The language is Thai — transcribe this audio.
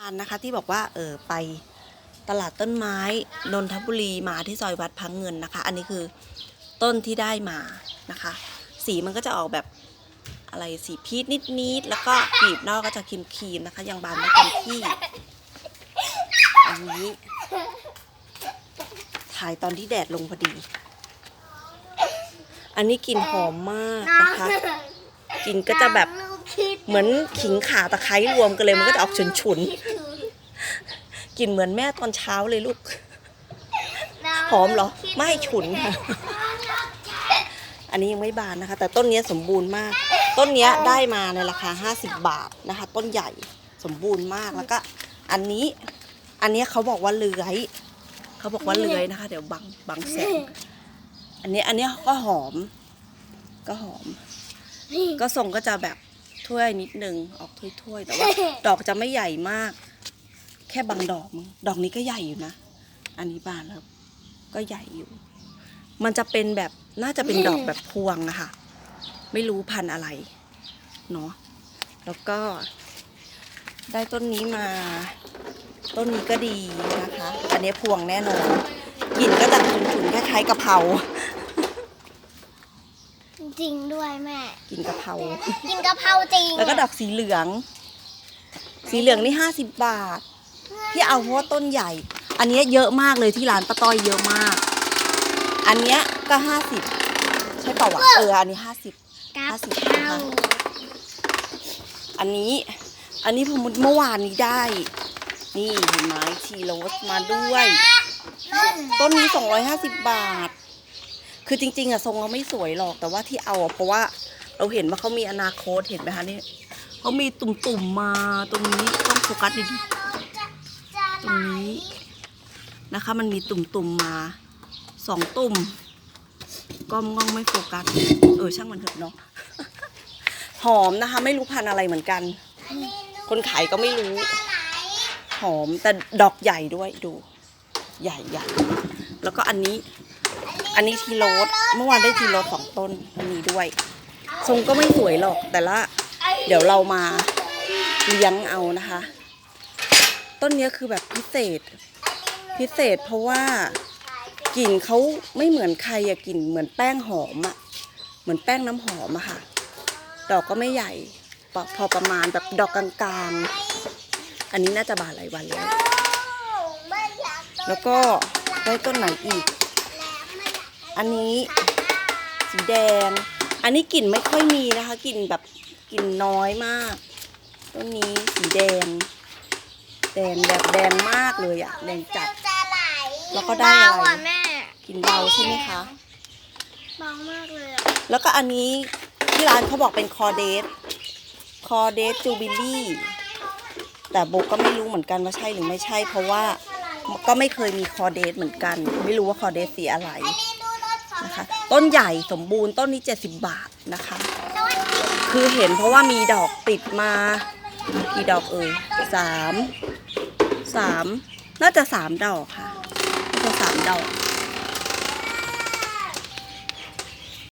อันนะคะที่บอกว่าเออไปตลาดต้นไม้นนทบุรีมาที่ซอยวัดพังเงินนะคะ อันนี้คือต้นที่ได้มานะคะ สีมันก็จะออกแบบอะไรสีพีชนิดๆแล้วก็กลีบนอกก็จะครีมๆนะคะ ยังบานไม่เต็มที่ อันนี้ ถ่ายตอนที่แดดลงพอดี อันนี้กลิ่นหอมมากนะคะกลิ่นก็จะแบบ เหมือนขิงข่าตะไคร้รวมกันเลยมันก็จะออกฉุนๆกลิ่นเหมือนแม่ตอนเช้าเลยลูก หอมเหรอ ไม่ฉุนค่ะ อันนี้ยังไม่บานนะคะ แต่ต้นเนี้ยสมบูรณ์มาก ต้นเนี้ยได้มาในราคา 50 บาทนะคะ ต้นใหญ่สมบูรณ์มากแล้วก็ อันนี้ อันเนี้ยเขาบอกว่าเลื้อยเขาบอกว่าเลื้อยนะคะ เดี๋ยวบังบังแสงอันนี้อันเนี้ยก็หอม ก็หอม ก็ทรงก็จะแบบ ถ้วยนิดนึงออกถ้วยๆแต่ว่า ดอกจะไม่ใหญ่มาก แค่บางดอกมั้งดอกนี้ก็ใหญ่อยู่นะ อันนี้บานแล้ว ก็ใหญ่อยู่ มันจะเป็นแบบน่าจะเป็นดอกแบบพวงอะค่ะไม่รู้พันธุ์อะไรเนาะแล้วก็ได้ต้นนี้มา ต้นนี้ก็ดีนะคะ อันนี้พวงแน่นอนกลิ่นก็จะฉุนๆคล้ายๆกะเพรา จริงด้วยแม่กลิ่นกะเพรา กินกะเพราจริงแล้วก็ดอกสีเหลือง สีเหลืองนี่ห้าสิบบาท ที่เอาเพราะว่าต้นใหญ่ อันเนี้ยเยอะมากเลยที่ร้านป้าต้อยเยอะมาก อันเนี้ยก็ห้าสิบใช่เปล่าวะเอออันนี้ห้าสิบ กะห้าสิบเพรา อันนี้อันนี้ผมเมื่อวานนี้ได้ นี่เห็นไหมชีโรสมาด้วย ต้นนี้สองร้อยห้าสิบบาท คือจริง ๆอะทรงเราไม่สวยหรอกแต่ว่าที่เอาอะเพราะว่าเราเห็นว่าเขามีอนาคตเห็นไหมคะนี่เขามีตุ่มๆมาตรงนี้ต้องโฟกัสดีๆตรงนี้นะคะ มันมีตุ่มๆมาสองตุ่มก้อมง่องไม่โฟกัสเออช่างมันเถอะเนาะหอมนะคะ ไม่รู้พันอะไรเหมือนกัน คนขายก็ไม่รู้ หอมแต่ดอกใหญ่ด้วยดู ใหญ่ใหญ่แล้วก็อันนี้ อันนี้ทีโรสเมื่อวานได้ทีโรสสองต้นอันนี้ด้วย ทรงก็ไม่สวยหรอกแต่ละ เดี๋ยวเรามาเลี้ยงเอานะคะ ต้นนี้คือแบบพิเศษ พิเศษเพราะว่ากลิ่นเขาไม่เหมือนใครอะกลิ่นเหมือนแป้งหอมอะเหมือนแป้งน้ำหอมอะค่ะ ดอกก็ไม่ใหญ่พอพอประมาณแบบดอกกลางๆ อันนี้น่าจะบานหลายวันแล้ว แล้วก็ได้ต้นไหนอีก อันนี้สีแดง อันนี้กลิ่นไม่ค่อยมีนะคะกลิ่นแบบกลิ่นน้อยมาก ต้นนี้สีแดง แดงแบบแดงมากเลยอะแดงจัดแล้วก็ได้อะไร เบาอะแม่กลิ่นเบาใช่ไหมคะ เบามากเลยอะแล้วก็อันนี้ที่ร้านเขาบอกเป็นคอเดสคอเดสจูบิลี่แต่โบก็ไม่รู้เหมือนกันว่าใช่หรือไม่ใช่ เพราะว่าก็ไม่เคยมีคอเดสเหมือนกัน ไม่รู้ว่าคอเดสสีอะไร นะคะ ต้นใหญ่สมบูรณ์ต้นนี้ 70 บาทนะคะ คือเห็นเพราะว่ามีดอกติดมากี่ดอกเอ่ยสามสามน่าจะสามดอกค่ะน่าจะสามดอก